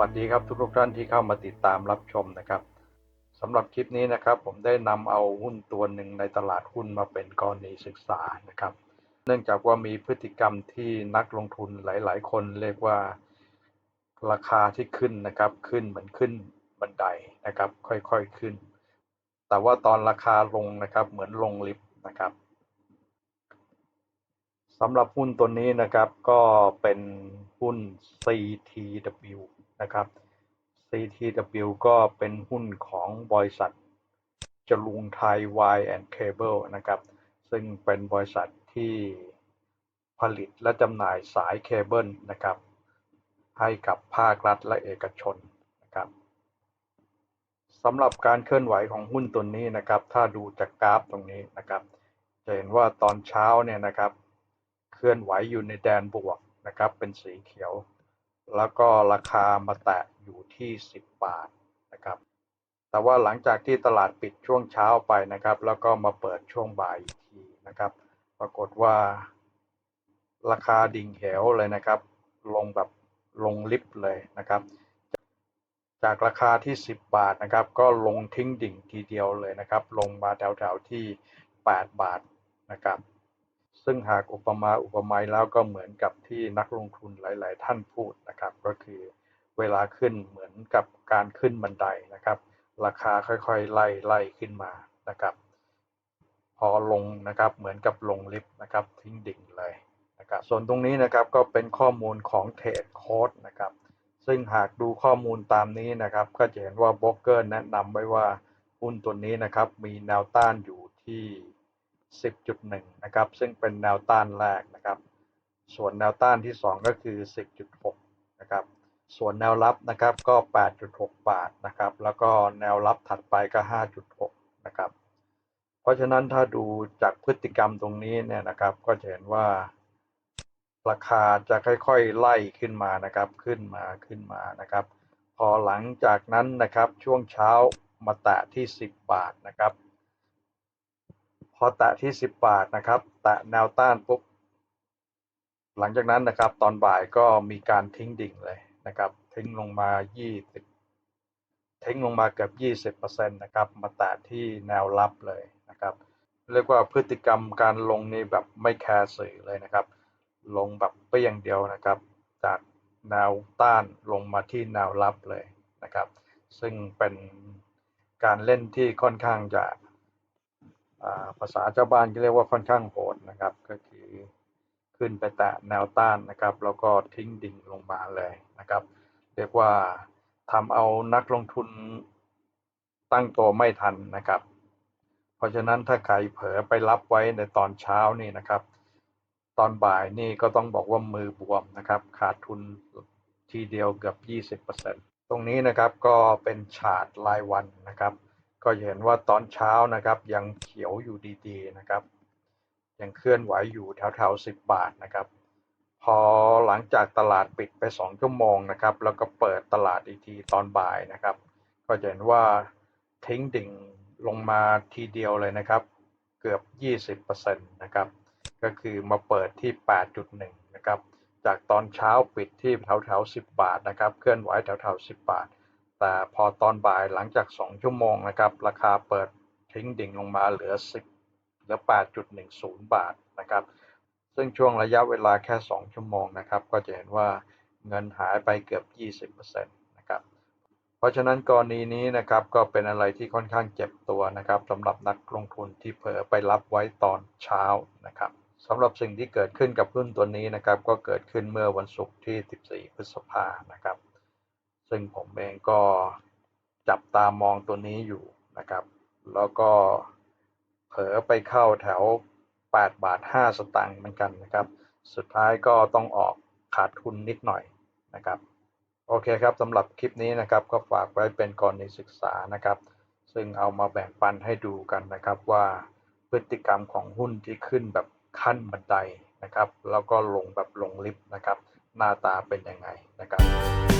สวัสดีครับทุกๆท่านที่เข้ามาติดตามรับชมนะครับสำหรับคลิปนี้นะครับ ผมได้นำเอาหุ้นตัวหนึ่งในตลาดหุ้นมาเป็นกรณีศึกษานะครับ เนื่องจากว่ามีพฤติกรรมที่นักลงทุนหลาย ๆ คนเรียกว่าราคาที่ขึ้นนะครับ ขึ้นเหมือนขึ้นบันไดนะครับ ค่อยๆขึ้น แต่ว่าตอนราคาลงนะครับ เหมือนลงลิฟต์นะครับสำหรับหุ้นตัวนี้นะครับก็เป็นหุ้น CTW นะครับ CTW ก็เป็นหุ้นของบริษัทจลุงไทย Wire and Cable นะครับ ซึ่งเป็นบริษัทที่ผลิตและจำหน่ายสายเคเบิลนะครับ ให้กับภาครัฐและเอกชนนะครับสำหรับการเคลื่อนไหวของหุ้นตัวนี้นะครับ ถ้าดูจากกราฟตรงนี้นะครับ จะเห็นว่าตอนเช้าเนี่ยนะครับ เคลื่อนไหวอยู่ในแดนบวกนะครับ เป็นสีเขียว แล้วก็ราคามาแตะอยู่ที่ 10 บาทนะครับ แต่ว่าหลังจากที่ตลาดปิดช่วงเช้าไปนะครับ แล้วก็มาเปิดช่วงบ่ายอีกทีนะครับ ปรากฏว่า ราคาดิ่งเหวเลยนะครับ ลงแบบลงลิฟต์เลยนะครับ จากราคาที่ 10 บาทนะครับ ก็ลงทิ้งดิ่งทีเดียวเลยนะครับ ลงมาแถวๆที่ 8 บาทนะครับ ซึ่งหากอุปมาอุปไมยแล้วก็เหมือนกับที่นักลงทุนหลาย ๆ ท่านพูดนะครับ ก็คือเวลาขึ้นเหมือนกับการขึ้นบันไดนะครับ ราคาค่อยๆไล่ไล่ขึ้นมานะครับ พอลงนะครับเหมือนกับลงลิฟต์นะครับทิ้งดิ่งเลยนะครับ ส่วนตรงนี้นะครับก็เป็นข้อมูลของเทรดโค้ดนะครับ ซึ่งหากดูข้อมูลตามนี้นะครับ ก็จะเห็นว่าบล็อกเกอร์แนะนำไว้ว่าหุ้นตัวนี้นะครับมีแนวต้านอยู่ที่ 10.1 นะครับ ซึ่งเป็นแนวต้านแรกนะครับ ส่วนแนวต้านที่ 2 ก็คือ 10.6 นะครับ ส่วนแนวรับนะครับก็ 8.6 บาทนะครับ แล้วก็แนวรับถัดไปก็ 5.6 นะครับ เพราะฉะนั้นถ้าดูจากพฤติกรรมตรงนี้เนี่ยนะครับ ก็จะเห็นว่าราคาจะค่อยๆไล่ขึ้นมานะครับ ขึ้นมาขึ้นมานะครับ พอหลังจากนั้นนะครับช่วงเช้ามาแตะที่ 10 บาทนะครับ พอแตะที่ 10 บาทนะครับ แตะแนวต้านปุ๊บหลังจากนั้นนะครับ ตอนบ่ายก็มีการทิ้งดิ่งเลยนะครับ ทิ้งลงมา 20 ทิ้งลงมาเกือบ20%นะครับ มาแตะที่แนวรับเลยนะครับ เรียกว่าพฤติกรรมการลงนี่แบบไม่แคร์สื่อเลยนะครับ ลงแบบเปรี้ยงเดียวนะครับ จากแนวต้านลงมาที่แนวรับเลยนะครับ ซึ่งเป็นการเล่นที่ค่อนข้างจะ ภาษาเจ้าบ้านก็เรียกว่าค่อนข้างโหดนะครับ ก็คือขึ้นไปแตะแนวต้านนะครับ แล้วก็ทิ้งดิ่งลงมาเลยนะครับ เรียกว่าทำเอานักลงทุนตั้งตัวไม่ทันนะครับ เพราะฉะนั้นถ้าใครเผลอไปรับไว้ในตอนเช้านี่นะครับ ตอนบ่ายนี่ก็ต้องบอกว่ามือบวมนะครับ ขาดทุนทีเดียวเกือบ 20%ตรงนี้นะครับก็เป็นฉาดรายวันนะครับ ก็เห็นว่าตอนเช้านะครับยังเขียวอยู่ดีๆนะครับ ยังเคลื่อนไหวอยู่แถวๆ10บาทนะครับ พอหลังจากตลาดปิดไป2ชั่วโมงนะครับ แล้วก็เปิดตลาดอีกทีตอนบ่ายนะครับ ก็เห็นว่าทิ้งดิ่งลงมาทีเดียวเลยนะครับ เกือบ 20%นะครับ ก็คือมาเปิดที่ 8.1 นะครับ จากตอนเช้าปิดที่แถวๆ10 บาทนะครับ เคลื่อนไหวแถวแถวๆ10 บาท แต่พอตอนบ่ายหลังจาก 2 ชั่วโมงนะครับ ราคาเปิดทิ้งดิ่งลงมาเหลือ 10เหลือ 8.10 บาทนะครับ ซึ่งช่วงระยะเวลาแค่ 2 ชั่วโมงนะครับ ก็จะเห็นว่าเงินหายไปเกือบ 20%นะครับ เพราะฉะนั้นกรณีนี้นะครับก็เป็นอะไรที่ค่อนข้างเจ็บตัวนะครับสำหรับนักลงทุนที่เผลอไปรับไว้ตอนเช้านะครับสำหรับสิ่งที่เกิดขึ้นกับหุ้นตัวนี้นะครับ ก็เกิดขึ้นเมื่อวันศุกร์ที่ 14 พฤษภานะครับ ซึ่งผมเองก็จับตามองตัวนี้อยู่นะครับ แล้วก็เผลอไปเข้าแถว 8 บาท 5 สตางค์เหมือนกันนะครับ สุดท้ายก็ต้องออกขาดทุนนิดหน่อยนะครับ โอเคครับสำหรับคลิปนี้นะครับก็ฝากไว้เป็นกรณีศึกษานะครับ ซึ่งเอามาแบ่งปันให้ดูกันนะครับว่าพฤติกรรมของหุ้นที่ขึ้นแบบขั้นบันไดนะครับ แล้วก็ลงแบบลงลิฟต์นะครับ หน้าตาเป็นยังไงนะครับ